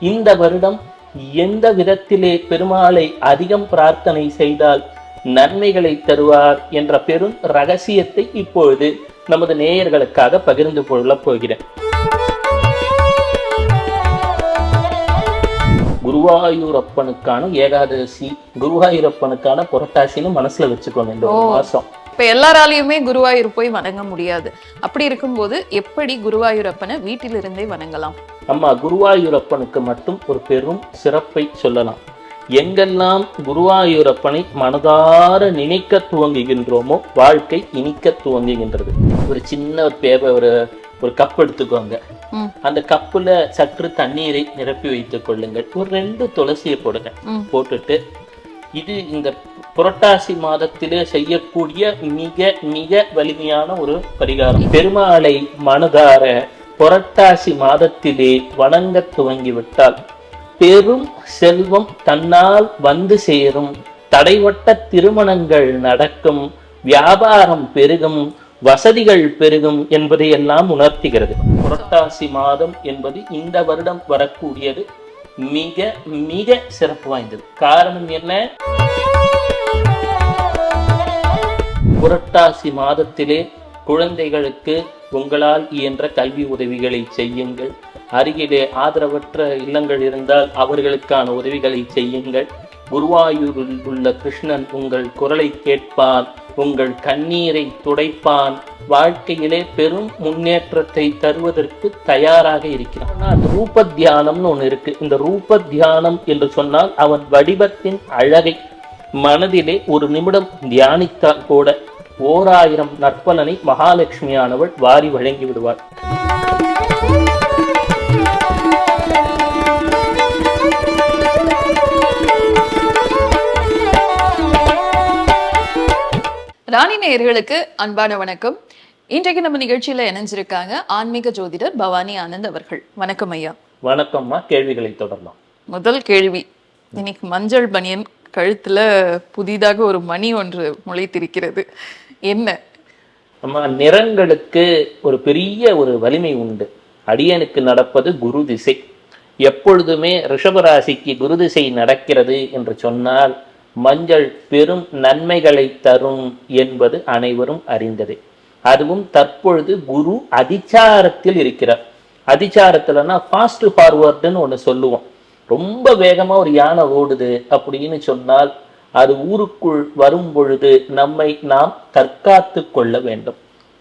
இந்த வருடம் எந்த விதத்திலே பெருமாளை அதிகம் பிரார்த்தனை செய்தால் நன்மைகளை தருவார் என்ற பெரும் ரகசியத்தை இப்பொழுது நமது நேயர்களுக்காக பகிர்ந்து கொள்ளப் போகிறேன். குருவாயூரப்பனுக்கான ஏகாதசி குருவாயூரப்பனுக்கான புரட்டாசின்னு மனசுல வச்சுக்கோங்க இந்த மாசம். இப்ப எல்லாராலையுமே குருவாயூர் போய் வணங்க முடியாது. அப்படி இருக்கும்போது எப்படி குருவாயூரப்பனை வீட்டிலிருந்தே வணங்கலாம்? அம்மா குருவாயூரப்பனுக்கு மட்டும் ஒரு பெரும் சிறப்பை சொல்லலாம். எங்கெல்லாம் குருவாயூரப்பனை மனதார நினைக்க துவங்குகின்றோமோ வாழ்க்கை இனிக்க துவங்குகின்றது. ஒரு சின்ன ஒரு பேப்பர் ஒரு ஒரு கப் எடுத்துக்கோங்க. அந்த கப்புல சற்று தண்ணீரை நிரப்பி வைத்துக் கொள்ளுங்கள். ஒரு ரெண்டு துளசியை போடுங்க. போட்டுட்டு இது இந்த புரட்டாசி மாதத்திலே செய்யக்கூடிய மிக மிக வலிமையான ஒரு பரிகாரம். பெருமாளை மனதார புரட்டாசி மாதத்திலே வணங்க துவங்கிவிட்டால் பெரும் செல்வம் தன்னால் வந்து சேரும். தடைவட்ட திருமணங்கள் நடக்கும். வியாபாரம் பெருகும். வசதிகள் பெருகும் என்பதை எல்லாம் உணர்த்துகிறது. புரட்டாசி மாதம் என்பது இந்த வருடம் வரக்கூடியது மிக மிக சிறப்பு வாய்ந்தது. காரணம் என்ன? புரட்டாசி மாதத்திலே குழந்தைகளுக்கு உங்களால் இயன்ற கல்வி உதவிகளை செய்யுங்கள். அருகிலே ஆதரவற்ற இல்லங்கள் இருந்தால் அவர்களுக்கான உதவிகளை செய்யுங்கள். குருவாயூரில் உள்ள கிருஷ்ணன் உங்கள் குரலை கேட்பான் உங்கள் கண்ணீரை துடைப்பான். வாழ்க்கையிலே பெரும் முன்னேற்றத்தை தருவதற்கு தயாராக இருக்கிறான். ஆனா, ரூப தியானம்னு ஒன்று இருக்கு. இந்த ரூப தியானம் என்று சொன்னால் அவன் வடிவத்தின் அழகை மனதிலே ஒரு நிமிடம் தியானித்தால் கூட ஓராயிரம் நற்பலனை மகாலட்சுமியானவள் வாரி வழங்கி விடுவாள். ராணி நேயர்களுக்கு அன்பான வணக்கம். இன்றைக்கு நம்ம நிகழ்ச்சியில இணைஞ்சிருக்காங்க ஆன்மீக ஜோதிடர் பவானி ஆனந்த் அவர்கள். வணக்கம் ஐயா. வணக்கம்மா. கேள்விகளை தொடரலாம். முதல் கேள்வி. இன்னைக்கு மஞ்சள் பனியன் கழுத்துல புதிதாக ஒரு மணி ஒன்று முளைத்திருக்கிறது. என்ன? அம்மா நிறங்களுக்கு ஒரு பெரிய ஒரு வலிமை உண்டு. அடியனுக்கு நடப்பது குரு திசை. எப்பொழுதுமே ரிஷபராசிக்கு குரு திசை நடக்கிறது என்று சொன்னால் மஞ்சள் பெரும் நன்மைகளை தரும் என்பது அனைவரும் அறிந்ததே. அதுவும் தற்பொழுது குரு அதிச்சாரத்தில் இருக்கிறார். அதிச்சாரத்துலன்னா ஃபாஸ்ட் ஃபார்வர்டுன்னு ஒன்று சொல்லுவோம். ரொம்ப வேகமா ஒரு யானை ஓடுது அப்படின்னு சொன்னால் அது ஊருக்குள் வரும் பொழுது நம்மை நாம் தற்காத்து கொள்ள வேண்டும்.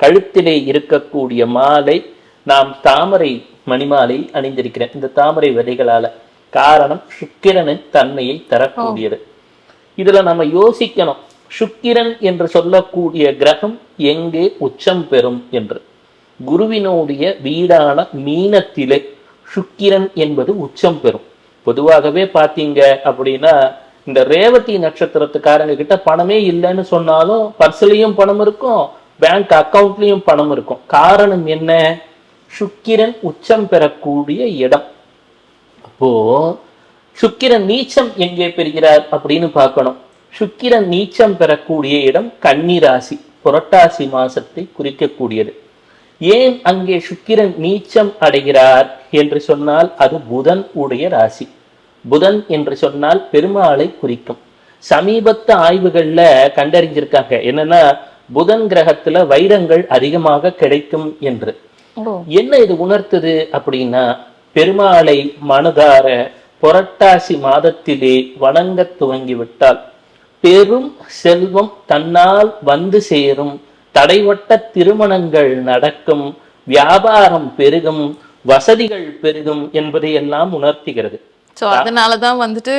கழுத்திலே இருக்கக்கூடிய மாலை நாம் தாமரை மணிமாலை அணிந்திருக்கிறேன். இந்த தாமரை விதைகளால. காரணம் சுக்கிரனின் தன்மையை தரக்கூடியது. இதுல நம்ம யோசிக்கணும். சுக்கிரன் என்று சொல்லக்கூடிய கிரகம் எங்கே உச்சம் பெறும் என்று. குருவினுடைய வீடான மீனத்திலே சுக்கிரன் என்பது உச்சம் பெறும். பொதுவாகவே பார்த்தீங்க அப்படின்னா இந்த ரேவதி நட்சத்திரத்துக்காரங்க கிட்ட பணமே இல்லைன்னு சொன்னாலும் பர்ஸ்லயும் பணம் இருக்கும் பேங்க் அக்கவுண்ட்லயும் பணம் இருக்கும். காரணம் என்ன? சுக்கிரன் உச்சம் பெறக்கூடிய இடம். அப்போ சுக்கிரன் நீச்சம் எங்கே பெறுகிறார் அப்படின்னு பார்க்கணும். சுக்கிரன் நீச்சம் பெறக்கூடிய இடம் கன்னிராசி புரட்டாசி மாசத்தை குறிக்கக்கூடியது. ஏன் அங்கே சுக்கிரன் நீச்சம் அடைகிறார் என்று சொன்னால் அது புதன் உடைய ராசி. புதன் என்று சொன்னால் பெருமாளை குறிக்கும். சமீபத்து ஆய்வுகள்ல கண்டறிஞ்சிருக்காங்க. என்னன்னா புதன் கிரகத்துல வைரங்கள் அதிகமாக கிடைக்கும் என்று. என்ன இது உணர்த்துது அப்படின்னா பெருமாளை மனதார புரட்டாசி மாதத்திலே வணங்க துவங்கிவிட்டால் பெரும் செல்வம் தன்னால் வந்து சேரும். தடைவட்ட திருமணங்கள் நடக்கும். வியாபாரம் பெருகும். வசதிகள் பெருகும் என்பதை எல்லாம் உணர்த்துகிறது. சோ அதனாலதான் வந்துட்டு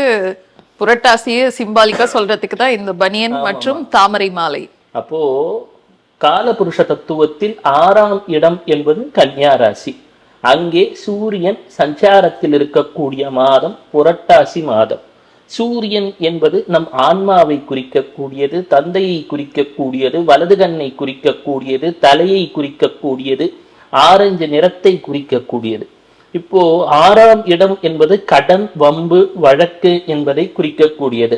புரட்டாசியை சிம்பாலிக்கா சொல்றதுக்கு தான் இந்த பனியன் மற்றும் தாமரை மாலை. அப்போ காலபுருஷ தத்துவத்தில் ஆறாம் இடம் என்பது கன்னியா ராசி. அங்கே சூரியன் சஞ்சாரத்தில் இருக்கக்கூடிய மாதம் புரட்டாசி மாதம். சூரியன் என்பது நம் ஆன்மாவை குறிக்கக்கூடியது தந்தையை குறிக்கக்கூடியது வலது கண்ணை குறிக்கக்கூடியது தலையை குறிக்கக்கூடியது ஆரஞ்சு நிறத்தை குறிக்கக்கூடியது. இப்போ ஆறாம் இடம் என்பது கடன் வம்பு வழக்கு என்பதை குறிக்கக்கூடியது.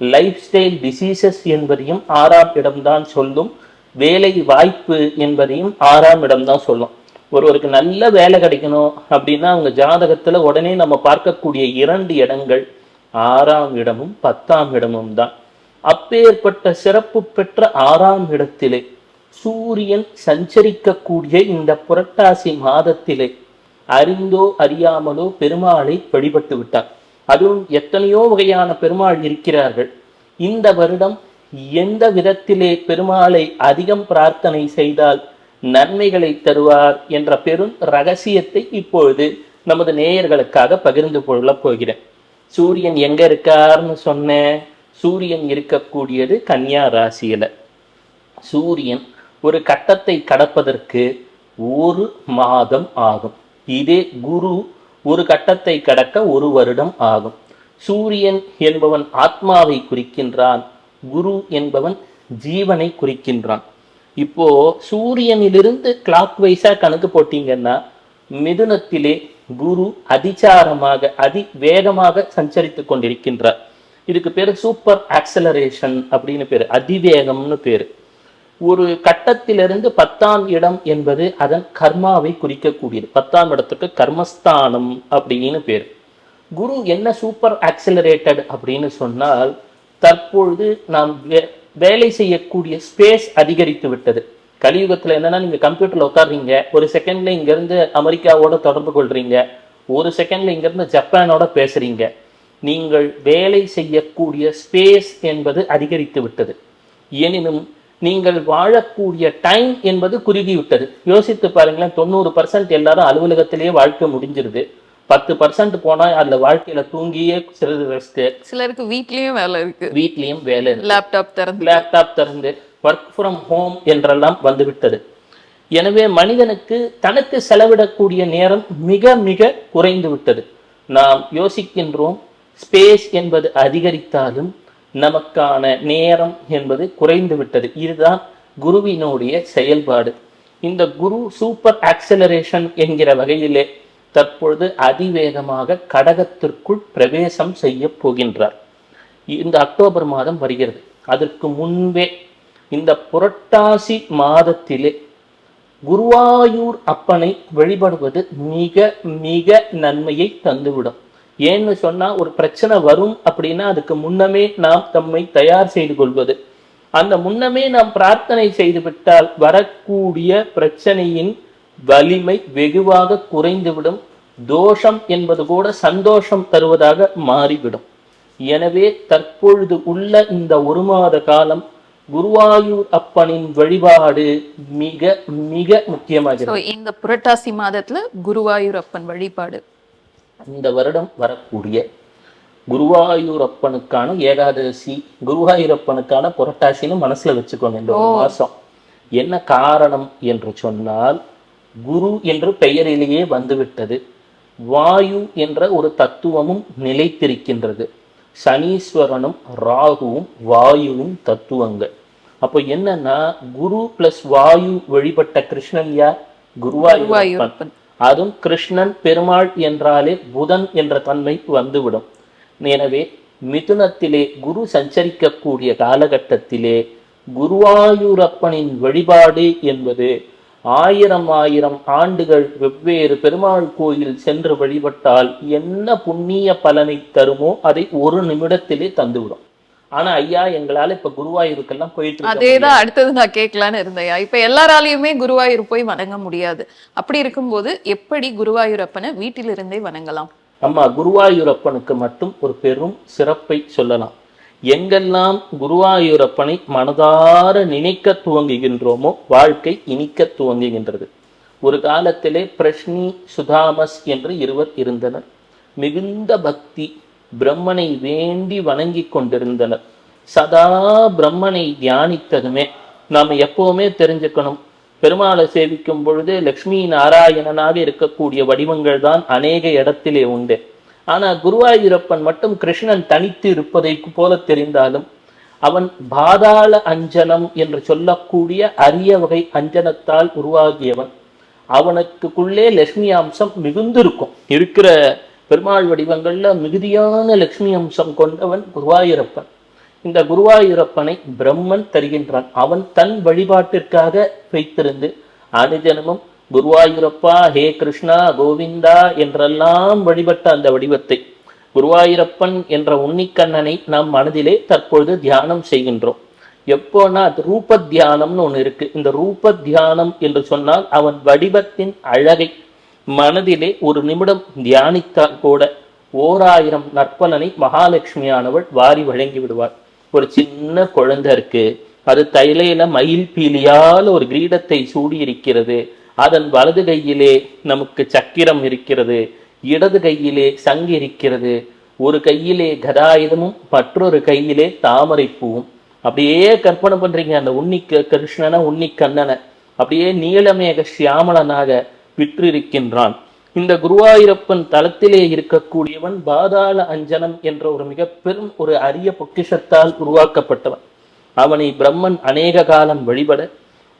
லைஃப் ஸ்டைல் டிசீசஸ் என்பதையும் ஆறாம் இடம்தான் சொல்லும். வேலை வாய்ப்பு என்பதையும் ஆறாம் இடம்தான் சொல்லும். ஒருவருக்கு நல்ல வேலை கிடைக்கணும் அப்படின்னா அவங்க ஜாதகத்துல உடனே நம்ம பார்க்கக்கூடிய இரண்டு இடங்கள் ஆறாம் இடமும் பத்தாம் இடமும் தான். அப்பேற்பட்ட சிறப்பு பெற்ற ஆறாம் இடத்திலே சூரியன் சஞ்சரிக்கக்கூடிய இந்த புரட்டாசி மாதத்திலே அறிந்தோ அறியாமலோ பெருமாளை வழிபட்டு விட்டார். அதுவும் எத்தனையோ வகையான பெருமாள் இருக்கிறார்கள். இந்த வருடம் எந்த விதத்திலே பெருமாளை அதிகம் பிரார்த்தனை செய்தால் நன்மைகளை தருவார் என்ற பெரும் ரகசியத்தை இப்பொழுது நமது நேயர்களுக்காக பகிர்ந்து கொள்ளப் போகிறேன். சூரியன் எங்க இருக்கார்னு சொன்னேன் சூரியன் இருக்கக்கூடியது கன்னியா ராசியில. சூரியன் ஒரு கட்டத்தை கடப்பதற்கு ஒரு மாதம் ஆகும். இதே குரு ஒரு கட்டத்தை கடக்க ஒரு வருடம் ஆகும். சூரியன் என்பவன் ஆத்மாவை குறிக்கின்றான் குரு என்பவன் ஜீவனை குறிக்கின்றான். இப்போ சூரியனிலிருந்து கிளாக் வைஸா கணக்கு போட்டீங்கன்னா மிதுனத்திலே குரு அதிசாரமாக அதி வேகமாக சஞ்சரித்துக் கொண்டிருக்கின்றார். இதுக்கு பேர் சூப்பர் ஆக்சலரேஷன் அப்படின்னு பேர் அதிவேகம்னு பேர். ஒரு கட்டத்திலிருந்து பத்தாம் இடம் என்பது அதன் கர்மாவை குறிக்கக்கூடியது. பத்தாம் இடத்துக்கு கர்மஸ்தானம் அப்படின்னு பேர். குரு என்ன சூப்பர் ஆக்சிலரேட்டட் அப்படின்னு சொன்னால் தற்பொழுது நாம் வேலை செய்யக்கூடிய ஸ்பேஸ் அதிகரித்து விட்டது. கலியுகத்துல என்னன்னா நீங்க கம்ப்யூட்டர்ல உட்கார்றீங்க ஒரு செகண்ட்ல இங்க இருந்து அமெரிக்காவோட தொடர்பு கொள்றீங்க ஒரு செகண்ட்ல இங்க இருந்து ஜப்பானோட பேசுறீங்க. நீங்கள் வேலை செய்யக்கூடிய ஸ்பேஸ் என்பது அதிகரித்து விட்டது. எனினும் நீங்கள் வாழக்கூடிய டைம் என்பது குறுகி விட்டது யோசித்து பாருங்களேன் தொண்ணூறு பர்சன்ட் எல்லாரும் அலுவலகத்திலேயே வாழ்க்கை முடிஞ்சிருது. பத்து பர்சன்ட் போனா அதுல வாழ்க்கையில தூங்கியே சிறிது ரெஸ்ட் சிலருக்கு வீட்லயும் வேலை இருக்கு. வீட்லயும் வேலை இருக்கு. லேப்டாப் திறந்து. லேப்டாப் திறந்து ஒர்க் ஃப்ரம் ஹோம் என்றெல்லாம் வந்துவிட்டது. எனவே மனிதனுக்கு தனக்கு செலவிடக்கூடிய நேரம் மிக மிக குறைந்து விட்டது. நாம் யோசிக்கின்றோம் ஸ்பேஸ் என்பது அதிகரித்தாலும் நமக்கான நேரம் என்பது குறைந்து விட்டது. இதுதான் குருவினுடைய செயல்பாடு. இந்த குரு சூப்பர் ஆக்சலரேஷன் என்கிற வகையிலே தற்பொழுது அதிவேகமாக கடகத்திற்குள் பிரவேசம் செய்ய போகின்றார். இந்த அக்டோபர் மாதம் வருகிறது. அதற்கு முன்பே இந்த புரட்டாசி மாதத்திலே குருவாயூர் அப்பனை வழிபடுவது மிக மிக நன்மையை தந்துவிடும். ஏன்னு சொன்னா ஒரு பிரச்சனை வரும் அப்படின்னா அதுக்கு முன்னமே நாம் தம்மை தயார் செய்து கொள்வது. அந்த முன்னமே நாம் பிரார்த்தனை செய்து விட்டால் வரக்கூடிய பிரச்சனையின் வலிமை வெகுவாக குறைந்துவிடும். தோஷம் என்பது கூட சந்தோஷம் தருவதாக மாறிவிடும். எனவே தற்பொழுது உள்ள இந்த ஒரு மாத காலம் குருவாயூர் அப்பனின் வழிபாடு மிக மிக முக்கியமாகிறது. இந்த புரட்டாசி மாதத்துல குருவாயூரப்பன் வழிபாடு. இந்த வருடம் வரக்கூடிய குருவாயூரப்பனுக்கான ஏகாதசி குருவாயூரப்பனுக்கான புரட்டாசின்னு மனசுல வச்சுக்கோங்க. இந்த ஒரு மாசம். என்ன காரணம் என்று சொன்னால் குரு என்று பெயரிலேயே வந்துவிட்டது. வாயு என்ற ஒரு தத்துவமும் நிலைத்திருக்கின்றது. சனீஸ்வரனும் ராகுவும் வாயுவும் தத்துவங்கள். அப்போ என்னன்னா குரு பிளஸ் வாயு வழிபட்ட கிருஷ்ணன் யார்? குருவாயூரப்பன். அதுவும் கிருஷ்ணன் பெருமாள் என்றாலே புதன் என்ற தன்மை வந்துவிடும். எனவே மிதுனத்திலே குரு சஞ்சரிக்கக்கூடிய காலகட்டத்திலே குருவாயூரப்பனின் வழிபாடு என்பது ஆயிரம் ஆயிரம் ஆண்டுகள் வெவ்வேறு பெருமாள் கோயில் சென்று வழிபட்டால் என்ன புண்ணிய பலனை தருமோ அதை ஒரு நிமிடத்திலே தந்துவிடும். ஆனா ஐயா எங்களால இப்ப குருவாயூருக்கெல்லாம் போயிட்டு அதேதான் அடுத்தது நான் கேட்கலான்னு இருந்தேன் இப்ப எல்லாராலையுமே குருவாயூர் போய் வணங்க முடியாது. அப்படி இருக்கும்போது எப்படி குருவாயூரப்பனை வீட்டிலிருந்தே வணங்கலாம்? அம்மா குருவாயூரப்பனுக்கு மட்டும் ஒரு பெரும் சிறப்பை சொல்லலாம். எங்கெல்லாம் குருவாயூரப்பனை மனதார நினைக்க துவங்குகின்றோமோ வாழ்க்கை இனிக்க துவங்குகின்றது. ஒரு காலத்திலே பிரஷ்னி சுதாமஸ் என்று இருவர் இருந்தனர். மிகுந்த பக்தி பிரம்மனை வேண்டி வணங்கி கொண்டிருந்தனர். சதா பிரம்மனை தியானித்ததுமே நாம் எப்பவுமே தெரிஞ்சுக்கணும். பெருமாளை சேவிக்கும் பொழுது லக்ஷ்மி நாராயணனாக இருக்கக்கூடிய வடிவங்கள் தான் அநேக இடத்திலே உண்டு. ஆனால் குருவாயூரப்பன் மட்டும் கிருஷ்ணன் தனித்து இருப்பதை போல தெரிந்தாலும் அவன் பாதாள அஞ்சனம் என்று சொல்லக்கூடிய அரிய வகை அஞ்சனத்தால் உருவாகியவன். அவனுக்குள்ளே லட்சுமி அம்சம் மிகுந்திருக்கும். இருக்கிற பெருமாள் வடிவங்கள்ல மிகுதியான லட்சுமி அம்சம் கொண்டவன் குருவாயூரப்பன். இந்த குருவாயூரப்பனை பிரம்மன் தருகின்றான். அவன் தன் வழிபாட்டிற்காக வைத்திருந்து அனுஜனமும் குருவாயூரப்பா ஹே கிருஷ்ணா கோவிந்தா என்றெல்லாம் வழிபட்ட அந்த வடிவத்தை குருவாயூரப்பன் என்ற உன்னிக்கண்ணனை நாம் மனதிலே தற்பொழுது தியானம் செய்கின்றோம். எப்போனா அது ரூப தியானம்னு ஒண்ணு இருக்கு. இந்த ரூப தியானம் என்று சொன்னால் அவன் வடிவத்தின் அழகை மனதிலே ஒரு நிமிடம் தியானித்தால் கூட ஓராயிரம் நற்பலனை மகாலட்சுமியானவள் வாரி வழங்கி விடுவாள். ஒரு சின்ன குழந்தை இருக்கு. அது தைலையில மயில் பீலியால் ஒரு கிரீடத்தை சூடி இருக்கிறது அதன் வலது கையிலே நமக்கு சக்கிரம் இருக்கிறது இடது கையிலே சங்கு இருக்கிறது. ஒரு கையிலே கதாயுதமும் மற்றொரு கையிலே தாமரை பூவும். அப்படியே கற்பனை பண்றீங்க அந்த உன்னி கிருஷ்ணனை உன்னி கண்ணனை அப்படியே நீலமேக சியாமலனாக விற்றிருக்கின்றான். இந்த குருவாயூரப்பன் தளத்திலே இருக்கக்கூடியவன் பாதாள அஞ்சனம் என்ற ஒரு மிக பெரும் ஒரு அரிய பொக்கிஷத்தால் உருவாக்கப்பட்டவன். அவனை பிரம்மன் அநேக காலம் வழிபட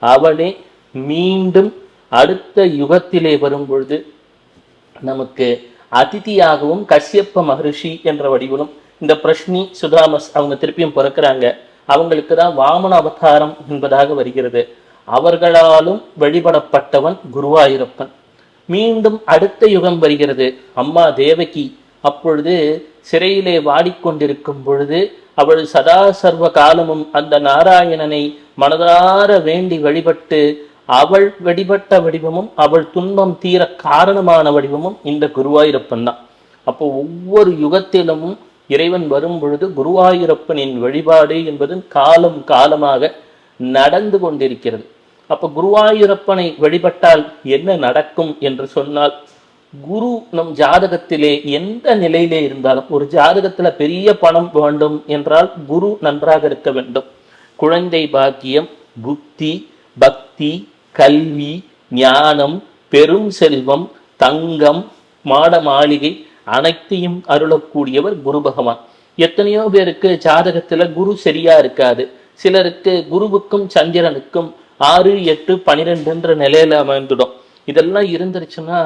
அவனே மீண்டும் அடுத்த யுகத்திலே வரும் பொழுது நமக்கு அதிதியாகவும் கஷ்யப்ப மகரிஷி என்ற வடிவிலும் இந்த பிரஷ்னி சுதாமஸ் அவங்க திருப்பியும் பிறக்கிறாங்க. அவங்களுக்கு தான் வாமன அவதாரம் என்பதாக வருகிறது. அவர்களாலும் வழிபடப்பட்டவன் குருவாயூரப்பன். மீண்டும் அடுத்த யுகம் வருகிறது. அம்மா தேவகி அப்பொழுது சிறையிலே வாடிக்கொண்டிருக்கும் பொழுது அவள் சதா சர்வ காலமும் அந்த நாராயணனை மனதார வேண்டி வழிபட்டு அவள் வெடிபட்ட வடிவமும் அவள் துன்பம் தீர காரணமான வடிவமும் இந்த குருவாயூரப்பன் தான். அப்போ ஒவ்வொரு யுகத்திலும் இறைவன் வரும் பொழுது குருவாயூரப்பனின் வழிபாடு என்பது காலம் காலமாக நடந்து கொண்டிருக்கிறது. அப்போ குருவாயூரப்பனை வழிபட்டால் என்ன நடக்கும் என்று சொன்னால் குரு நம் ஜாதகத்திலே எந்த நிலையிலே இருந்தாலும் ஒரு ஜாதகத்துல பெரிய பணம் வேண்டும் என்றால் குரு நன்றாக இருக்க வேண்டும். குழந்தை பாக்கியம் புத்தி பக்தி கல்வி ஞானம் பெரும் செல்வம் தங்கம் மாட மாளிகை அனைத்தையும் அருளக்கூடியவர் குரு பகவான். எத்தனையோ பேருக்கு ஜாதகத்துல குரு சரியா இருக்காது. சிலருக்கு குருவுக்கும் சந்திரனுக்கும் ஆறு எட்டு பனிரெண்டுன்ற நிலையில அமைந்துடும். இதெல்லாம் இருந்துருச்சுன்னா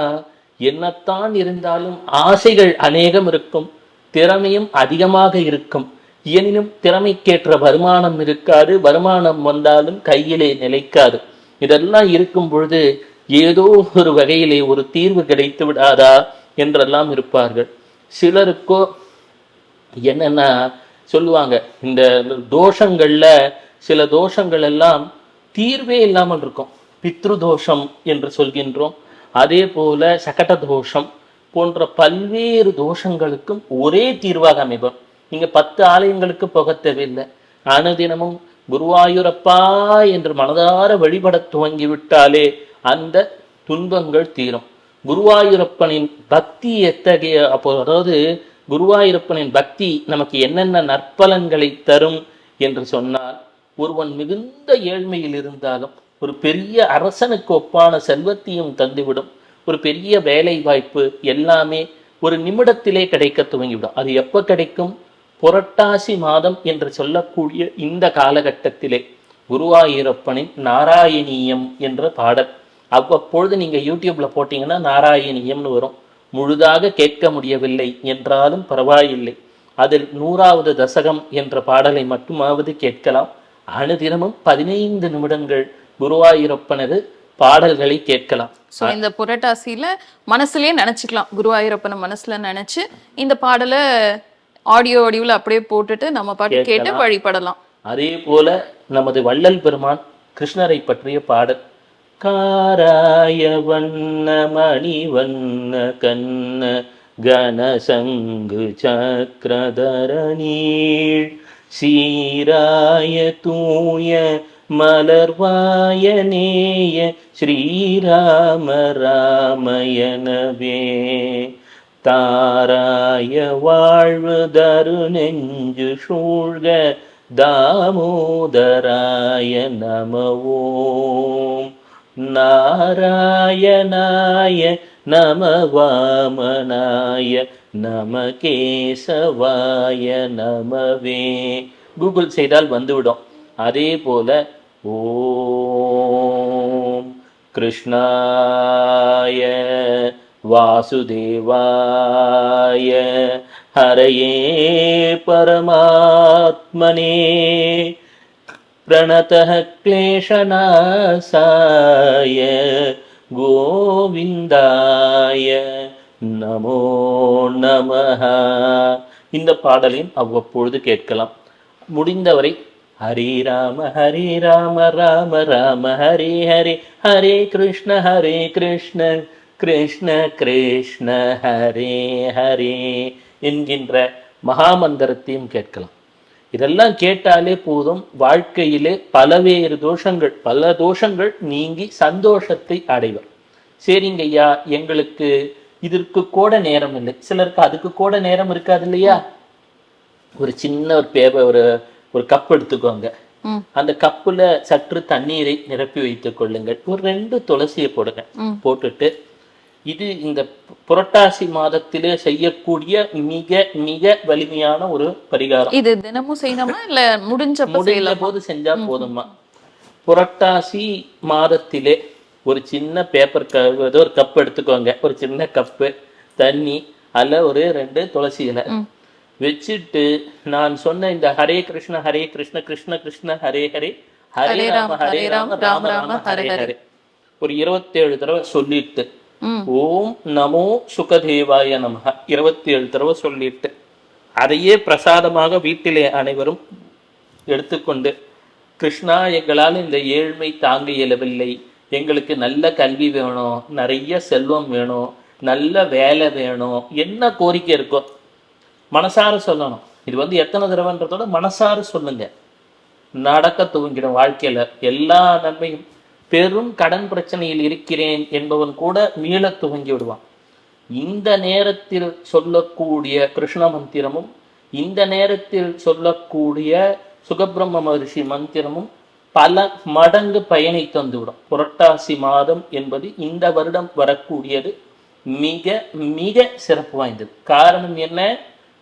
என்னத்தான் இருந்தாலும் ஆசைகள் அநேகம் இருக்கும். திறமையும் அதிகமாக இருக்கும். எனினும் திறமைக்கேற்ற வருமானம் இருக்காது. வருமானம் வந்தாலும் கையிலே நிலைக்காது. இதெல்லாம் இருக்கும் பொழுது ஏதோ ஒரு வகையிலே ஒரு தீர்வு கிடைத்து விடாதா என்றெல்லாம் இருப்பார்கள். சிலருக்கோ என்னன்னா சொல்லுவாங்க இந்த தோஷங்கள்ல சில தோஷங்கள் எல்லாம் தீர்வே இல்லாமல் இருக்கும். பித்ரு தோஷம் என்று சொல்கின்றோம். அதே போல சகட தோஷம் போன்ற பல்வேறு தோஷங்களுக்கும் ஒரே தீர்வாக அமைப்போம் நீங்க பத்து ஆலயங்களுக்கு போக தேவையில்லை. அனுதினமும் குருவாயூரப்பா என்று மனதார வழிபடத் துவங்கி விட்டாலே அந்த துன்பங்கள் தீரும். குருவாயூரப்பனின் பக்தி எத்தகைய அப்போ அதாவது குருவாயூரப்பனின் பக்தி நமக்கு என்னென்ன நற்பலன்களை தரும் என்று சொன்னால் ஒருவன் மிகுந்த ஏழ்மையில் இருந்தாலும் ஒரு பெரிய அரசனுக்கு ஒப்பான செல்வத்தையும் தந்துவிடும். ஒரு பெரிய வேலை வாய்ப்பு எல்லாமே ஒரு நிமிடத்திலே கிடைக்க துவங்கிவிடும். அது எப்போ கிடைக்கும்? புரட்டாசி மாதம் என்று சொல்லக்கூடிய இந்த காலகட்டத்திலே குருவாயூரப்பனின் நாராயணீயம் என்ற பாடல். அவ்வப்பொழுது நீங்க யூடியூப்ல போட்டீங்கன்னா நாராயணீயம்னு வரும். முழுதாக கேட்க முடியவில்லை என்றாலும் பரவாயில்லை. அதில் நூறாவது தசகம் என்ற பாடலை மட்டுமாவது கேட்கலாம். அனுதினமும் பதினைந்து நிமிடங்கள் குருவாயூரப்பனது பாடல்களை கேட்கலாம். சோ இந்த புரட்டாசியில மனசுலயே நினைச்சுக்கலாம். குருவாயூரப்பனை மனசுல நினைச்சு இந்த பாடலை ஆடியோ வடிவுல அப்படியே போட்டுட்டு நம்ம பாட்டு கேட்டு. வழிபடலாம். அதே போல நமது வள்ளல் பெருமான் கிருஷ்ணரை பற்றிய பாடல். காராய வண்ண மணி வண்ண கண்ண கனசங்கு சக்கரதர நீள் சீராய தூய மலர்வாய நேய ஸ்ரீராம ராமயனவே தாராய வாழ்வு தரு நெஞ்சு சூழ்க தாமோதராய நமவோம். நாராயணாய நம வாமனாய நம கேசவாய நமவே. கூகுள் செய்தால் வந்துவிடும். அதே போல ஓம். கிருஷ்ணாய வாசுதேவாய ஹரயே பரமாத்மனே प्रणतः क्लेशनाशाय கோவிந்தாய நமோ நமஹ இந்த பாடலையும் அவ்வப்பொழுது கேட்கலாம் முடிந்தவரை ஹரே ராம ஹரே ராம ராம ராம ஹரே ஹரே ஹரே கிருஷ்ண ஹரே கிருஷ்ண கிருஷ்ண கிருஷ்ண ஹரே ஹரே என்கின்ற மகாமந்திரத்தையும் கேட்கலாம். இதெல்லாம் கேட்டாலே போதும். வாழ்க்கையிலே பலவேறு தோஷங்கள் பல தோஷங்கள் நீங்கி சந்தோஷத்தை அடைவர். சரிங்க ஐயா எங்களுக்கு இதற்கு கூட நேரம் இல்லை. சிலருக்கு அதுக்கு கூட நேரம் இருக்காது இல்லையா? ஒரு சின்ன ஒரு பேப்பர் ஒரு ஒரு கப் எடுத்துக்கோங்க. அந்த கப்புல சற்று தண்ணீரை நிரப்பி வைத்துக் கொள்ளுங்கள். ஒரு ரெண்டு துளசியை போடுங்க. போட்டுட்டு இது இந்த புரட்டாசி மாதத்திலே செய்யக்கூடிய மிக மிக வலிமையான ஒரு பரிகாரம். இது தினமும் செய்யணுமா? இல்ல முடிஞ்ச செய்யலாம்? போது செஞ்சா போதுமா புரட்டாசி மாதத்திலே ஒரு சின்ன பேப்பர் க ஏதோ ஒரு கப் எடுத்துக்கோங்க. ஒரு சின்ன கப்பு தண்ணி அதுல ஒரு ரெண்டு துளசி இலை. வச்சுட்டு நான் சொன்ன இந்த ஹரே கிருஷ்ண ஹரே கிருஷ்ண கிருஷ்ண கிருஷ்ண ஹரே ஹரே ஹரே ராம ஹரே ராம ராம ராம ஹரே. ஹரே. ஒரு இருபத்தேழு தடவை சொல்லிட்டு ஓம் நமோ சுகதேவாய நமக இருபத்தி ஏழு தடவை சொல்லிட்டு அதையே பிரசாதமாக வீட்டிலே அனைவரும் எடுத்துக்கொண்டு கிருஷ்ணா எங்களால் இந்த ஏழ்மை தாங்க இயலவில்லை. எங்களுக்கு நல்ல கல்வி வேணும் நிறைய செல்வம் வேணும் நல்ல வேலை வேணும். என்ன கோரிக்கை இருக்கோ மனசார சொல்லணும். இது வந்து எத்தனை தடவைன்றதோட மனசார சொல்லுங்க. நடக்க துவங்கிடும் வாழ்க்கையில எல்லா நன்மையும் பெரும் கடன் பிரச்சனையில் இருக்கிறேன் என்பவன் கூட மீள துவங்கி விடுவான். இந்த நேரத்தில் சொல்லக்கூடிய கிருஷ்ண மந்திரமும் இந்த நேரத்தில் சொல்லக்கூடிய சுகபிரம்ம மகரிஷி மந்திரமும் பல மடங்கு பயனை தந்துவிடும். புரட்டாசி மாதம் என்பது இந்த வருடம் வரக்கூடியது மிக மிக சிறப்பு வாய்ந்தது. காரணம் என்ன?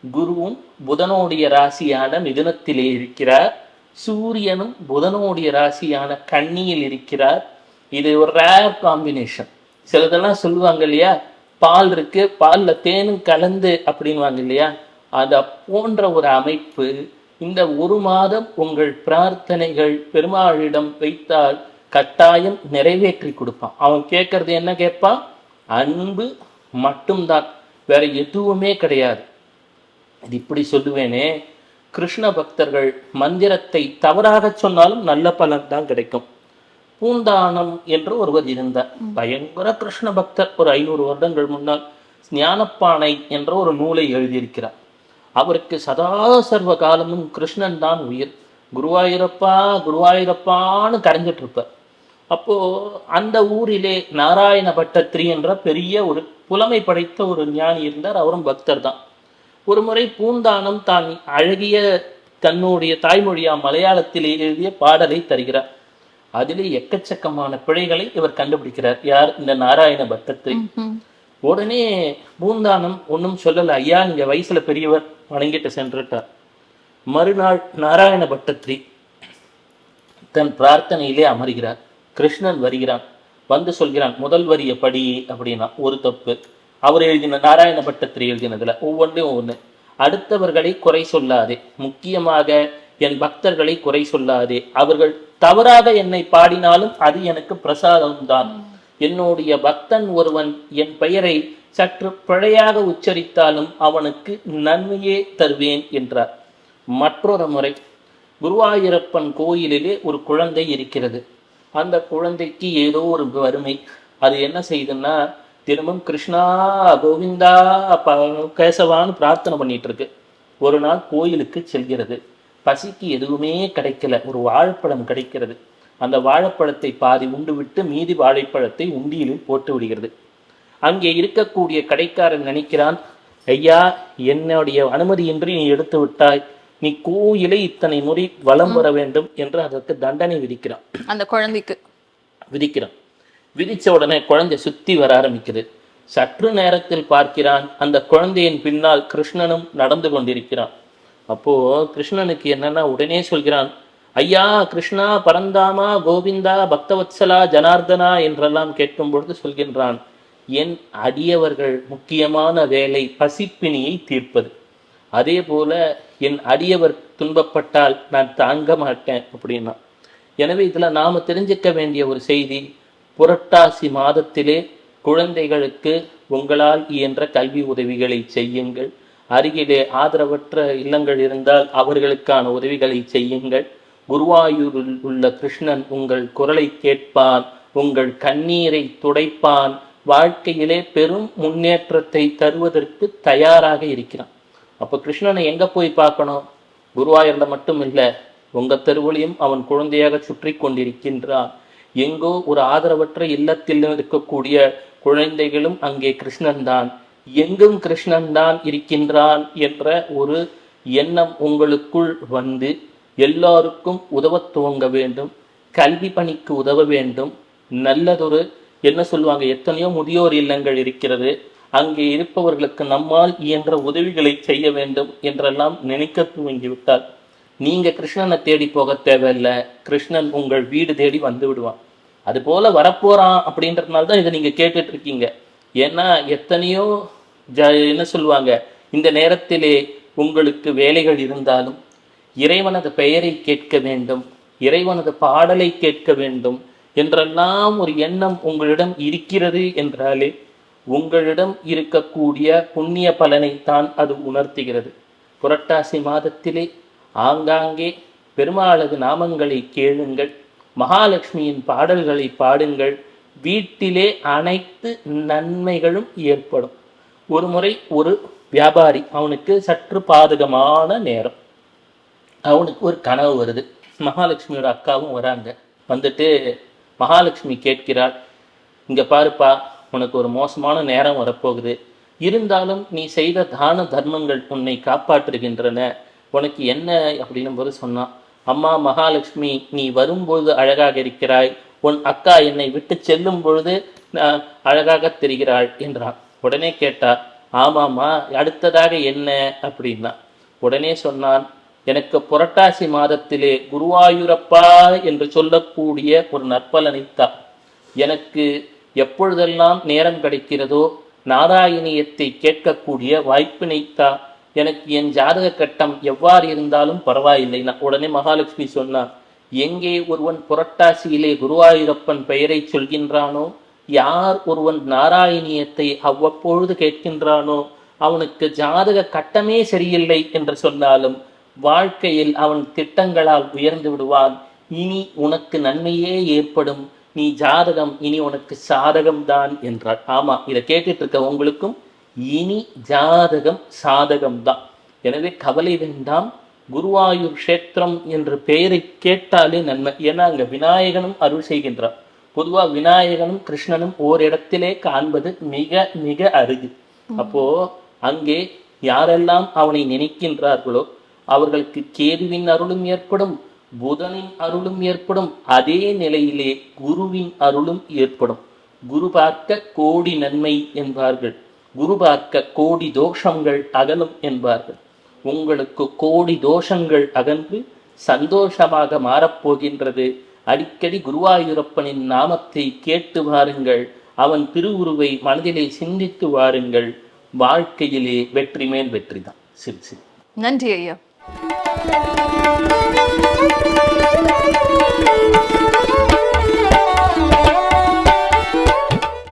குருவும் புதனோடைய ராசியான மிதுனத்திலே இருக்கிறார். சூரியனும் புதனோடைய ராசியான கன்னியில் இருக்கிறார். இது ஒரு ரேர் காம்பினேஷன் சிலதெல்லாம் சொல்லுவாங்க இல்லையா? பால் இருக்கு பால்ல தேனும் கலந்து அப்படின்வாங்க இல்லையா? அதை போன்ற ஒரு அமைப்பு இந்த ஒரு மாதம் உங்கள் பிரார்த்தனைகள் பெருமாளிடம் வைத்தால் கட்டாயம் நிறைவேற்றி கொடுப்பான். அவன் கேட்கறது என்ன கேட்பான்? அன்பு மட்டும்தான். வேற எதுவுமே கிடையாது. இது இப்படி சொல்லுவேனே கிருஷ்ண பக்தர்கள் மந்திரத்தை தவறாக சொன்னாலும் நல்ல பலன் தான் கிடைக்கும். பூந்தானம் என்று ஒருவர் இருந்தார். பயங்கர கிருஷ்ண பக்தர். ஒரு ஐநூறு வருடங்கள் முன்னால் ஞானப்பானை என்ற ஒரு நூலை எழுதியிருக்கிறார். அவருக்கு சதா சர்வ காலமும் கிருஷ்ணன் தான் உயிர். குருவாயூரப்பா குருவாயூரப்பான்னு கரைஞ்சிட்டு இருப்பார். அப்போ அந்த ஊரிலே நாராயண பட்டத்திரி என்ற பெரிய ஒரு புலமை படைத்த ஒரு ஞானி இருந்தார். அவரும் பக்தர் தான். ஒரு முறை பூந்தானம் தான் அழகிய தன்னுடைய தாய்மொழியா மலையாளத்தில் எழுதிய பாடலை தருகிறார். அதிலே எக்கச்சக்கமான பிழைகளை இவர் கண்டுபிடிக்கிறார். யார்? இந்த நாராயண பட்டத்திரி ம் உடனே பூந்தானம் ஒன்றும் சொல்லல. ஐயா இங்க வயசுல பெரியவர் வணங்கிட்டு சென்றுட்டார். மறுநாள் நாராயண பட்டத்திரி தன் பிரார்த்தனையிலே அமர்கிறார். கிருஷ்ணன் வருகிறான். வந்து சொல்கிறான் முதல் வரிய படி அப்படின்னா ஒரு தப்பு. அவர் எழுதின நாராயண பட்டத்திரி எழுதினதுல ஒவ்வொன்றையும் ஒவ்வொன்று அடுத்தவர்களை குறை சொல்லாதே. முக்கியமாக என் பக்தர்களை குறை சொல்லாதே. அவர்கள் தவறாக என்னை பாடினாலும் அது எனக்கு பிரசாதம்தான். என்னுடைய பக்தன் ஒருவன் என் பெயரை சற்று பிழையாக உச்சரித்தாலும் அவனுக்கு நன்மையே தருவேன் என்றார். மற்றொரு முறை குருவாயூரப்பன் கோயிலிலே ஒரு குழந்தை இருக்கிறது. அந்த குழந்தைக்கு ஏதோ ஒரு வறுமை. அது என்ன செய்யுதுன்னா தினமும் கிருஷ்ணா கோவிந்தா ப கேசவான்னு பிரார்த்தனை பண்ணிட்டு இருக்கு ஒரு நாள் கோயிலுக்கு செல்கிறது. பசிக்கு எதுவுமே கிடைக்கல. ஒரு வாழைப்பழம் கிடைக்கிறது. அந்த வாழைப்பழத்தை பாதி உண்டு விட்டு மீதி வாழைப்பழத்தை உண்டியலில் போட்டு விடுகிறது. அங்கே இருக்கக்கூடிய கடைக்காரன் நினைக்கிறான் ஐயா என்னுடைய அனுமதியின்றி நீ எடுத்து விட்டாய். நீ கோயிலை இத்தனை முறை வலம் வர வேண்டும் என்று அதற்கு தண்டனை விதிக்கிறான். அந்த குழந்தைக்கு. விதிக்கிறான். விதித்த உடனே குழந்தை சுத்தி வர ஆரம்பிக்குது. சற்று நேரத்தில் பார்க்கிறான் அந்த குழந்தையின் பின்னால் கிருஷ்ணனும் நடந்து கொண்டிருக்கிறான். அப்போ கிருஷ்ணனுக்கு என்னன்னா உடனே சொல்கிறான் ஐயா கிருஷ்ணா பரந்தாமா கோவிந்தா பக்தவத்சலா ஜனார்தனா என்றெல்லாம் கேட்கும் பொழுது சொல்கின்றான் என் அடியவர்கள் முக்கியமான வேலை பசிப்பினியை தீர்ப்பது. அதே போல என் அடியவர் துன்பப்பட்டால் நான் தாங்க மாட்டேன் அப்படின்னா. எனவே இதுல நாம தெரிஞ்சுக்க வேண்டிய ஒரு செய்தி புரட்டாசி மாதத்திலே குழந்தைகளுக்கு உங்களால் இயன்ற கல்வி உதவிகளை செய்யுங்கள். அருகிலே ஆதரவற்ற இல்லங்கள் இருந்தால் அவர்களுக்கான உதவிகளை செய்யுங்கள். குருவாயூரில் உள்ள கிருஷ்ணன் உங்கள் குரலை கேட்பான் உங்கள் கண்ணீரை துடைப்பான். வாழ்க்கையிலே பெரும் முன்னேற்றத்தை தருவதற்கு தயாராக இருக்கிறான். அப்ப கிருஷ்ணனை எங்க போய் பார்க்கணும்? குருவாயூர்ல மட்டும் இல்ல உங்க தெருவிலையும் அவன் குழந்தையாக சுற்றி கொண்டிருக்கின்றான். எங்கோ ஒரு ஆதரவற்ற இல்லத்தில் இருக்கக்கூடிய குழந்தைகளும் அங்கே கிருஷ்ணன் தான் எங்கும் கிருஷ்ணன் தான் இருக்கின்றான் என்ற ஒரு எண்ணம் உங்களுக்குள் வந்து எல்லாருக்கும் உதவத் துவங்க வேண்டும். கல்வி பணிக்கு உதவ வேண்டும். நல்லதொரு என்ன சொல்லுவாங்க எத்தனையோ முதியோர் இல்லங்கள் இருக்கிறது. அங்கே இருப்பவர்களுக்கு நம்மால் இயன்ற உதவிகளை செய்ய வேண்டும் என்றெல்லாம் நினைக்க துவங்கிவிட்டார். நீங்க கிருஷ்ணனை தேடி போக தேவையில்லை. கிருஷ்ணன் உங்கள் வீடு தேடி வந்து விடுவான். அது போல வரப்போறான் அப்படின்றதுனால தான் இதை நீங்க கேட்டுட்டு இருக்கீங்க. ஏன்னா எத்தனையோ ஜ என்ன சொல்லுவாங்க? இந்த நேரத்திலே உங்களுக்கு வேலைகள் இருந்தாலும் இறைவனது பெயரை கேட்க வேண்டும் இறைவனது பாடலை கேட்க வேண்டும் என்றெல்லாம் ஒரு எண்ணம் உங்களிடம் இருக்கிறது என்றாலே உங்களிடம் இருக்கக்கூடிய புண்ணிய பலனை தான் அது உணர்த்துகிறது. புரட்டாசி மாதத்திலே ஆங்காங்கே பெருமாளது நாமங்களை கேளுங்கள். மகாலட்சுமியின் பாடல்களை பாடுங்கள். வீட்டிலே அனைத்து நன்மைகளும் ஏற்படும். ஒரு முறை ஒரு வியாபாரி அவனுக்கு சற்று பாதகமான நேரம். அவனுக்கு ஒரு கனவு வருது. மகாலட்சுமியோட அக்காவும் வராங்க. வந்துட்டு மகாலட்சுமி கேட்கிறாள் இங்கே பாருப்பா உனக்கு ஒரு மோசமான நேரம் வரப்போகுது. இருந்தாலும் நீ செய்த தான தர்மங்கள் உன்னை காப்பாற்றுகின்றன. உனக்கு என்ன அப்படின்னும் போது சொன்னான் அம்மா மகாலட்சுமி நீ வரும்பொழுது அழகாக இருக்கிறாய். உன் அக்கா என்னை விட்டு செல்லும் பொழுது நான் அழகாக தெரிகிறாள் என்றான். உடனே கேட்டா ஆமாம்மா அடுத்ததாக என்ன? அப்படின்னா உடனே சொன்னான் எனக்கு புரட்டாசி மாதத்திலே குருவாயூரப்பா என்று சொல்லக்கூடிய ஒரு நற்பலனைத்தா எனக்கு எப்பொழுதெல்லாம் நேரம் கிடைக்கிறதோ நாராயணியத்தை கேட்கக்கூடிய வாய்ப்பினைத்தா எனக்கு என் ஜாதக கட்டம் எவ்வாறு இருந்தாலும் பரவாயில்லை. நான் உடனே மகாலட்சுமி சொன்னார் எங்கே ஒருவன் புரட்டாசியிலே குருவாயூரப்பன் பெயரை சொல்கின்றானோ யார் ஒருவன் நாராயணியத்தை அவ்வப்பொழுது கேட்கின்றானோ அவனுக்கு ஜாதக கட்டமே சரியில்லை என்று சொன்னாலும் வாழ்க்கையில் அவன் திட்டங்களால் உயர்ந்து விடுவான். இனி உனக்கு நன்மையே ஏற்படும். நீ ஜாதகம் இனி உனக்கு சாதகம்தான் என்றார். ஆமா இதை கேட்டுட்டு இருக்க உங்களுக்கும் இனி ஜாதகம் சாதகம் தான் எனவே கவலை வேண்டாம். குருவாயூர் கஷேத்திரம் என்ற பெயரை கேட்டாலே நன்மை. ஏன்னா அங்க விநாயகனும் அருள் செய்கின்றார். பொதுவா விநாயகனும் கிருஷ்ணனும் ஓரிடத்திலே காண்பது மிக மிக அருகு. அப்போ அங்கே யாரெல்லாம் அவனை நினைக்கின்றார்களோ அவர்களுக்கு கேதுவின் அருளும் ஏற்படும் புதனின் அருளும் ஏற்படும் அதே நிலையிலே குருவின் அருளும் ஏற்படும். குரு பார்க்க கோடி நன்மை என்பார்கள். குரு பார்க்க கோடி தோஷங்கள் அகலும் என்பார்கள். உங்களுக்கு கோடி தோஷங்கள் அகன்று சந்தோஷமாக மாறப்போகின்றது. அடிக்கடி குருவாயூரப்பனின் நாமத்தை கேட்டு வாருங்கள். அவன் திருவுருவை மனதிலே சிந்தித்து வாருங்கள். வாழ்க்கையிலே வெற்றி மேல் வெற்றிதான். சிறு சிறு. நன்றி ஐயா. Thank you.